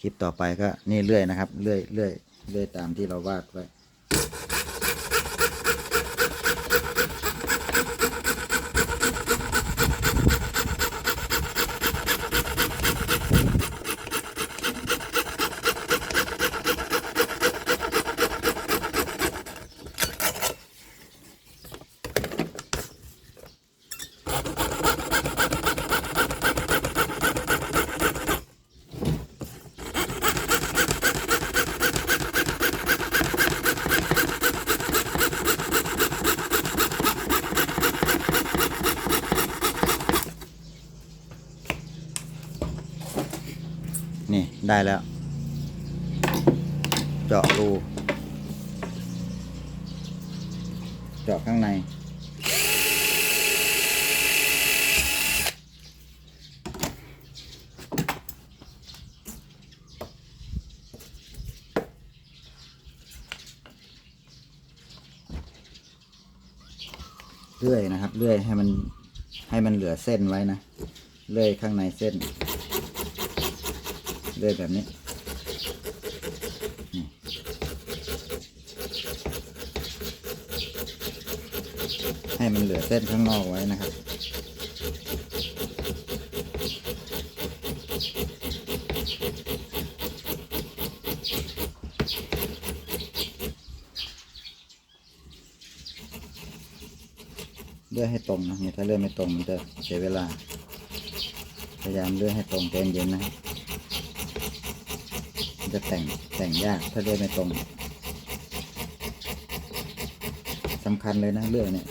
คลิปต่อไปก็นี่เรื่อยนะครับ เรื่อยเรื่อยเรื่อยตามที่เราวาดไว้ นี่ได้แล้ว เจาะรู เจาะข้างใน เลื่อยนะครับ เลื่อยให้มันให้มันเหลือเส้นไว้นะ เลื่อยข้างในเส้น เลื่อยแบบนี้ให้มันเหลือเส้นข้างนอกไว้นะครับ เลื่อยให้ตรงนะเนี่ยถ้าเลื่อยไม่ตรงมันจะเสียเวลา พยายามเลื่อยให้ตรงใจเย็นนะครับ จะแต่งแต่งยากถ้าเลือยไม่ตรงสำคัญเลยนะเรื่องเนี่ย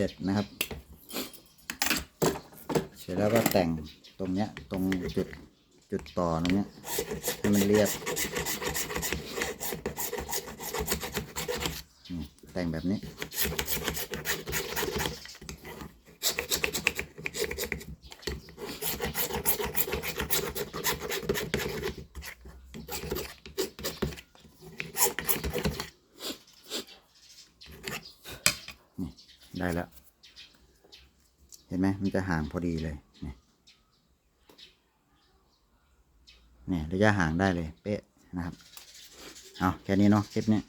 เสร็จนะครับ เสร็จแล้วก็แต่งตรงเนี้ยตรงจุดจุดต่อตรงเนี้ยให้มันเรียบแต่งแบบนี้ นี่ ได้แล้ว เห็นไหมมันจะห่างพอดีเลยนี่เนี่ยระยะห่างได้เลยเป๊ะนะครับ เอาแค่นี้เนาะคลิปนี้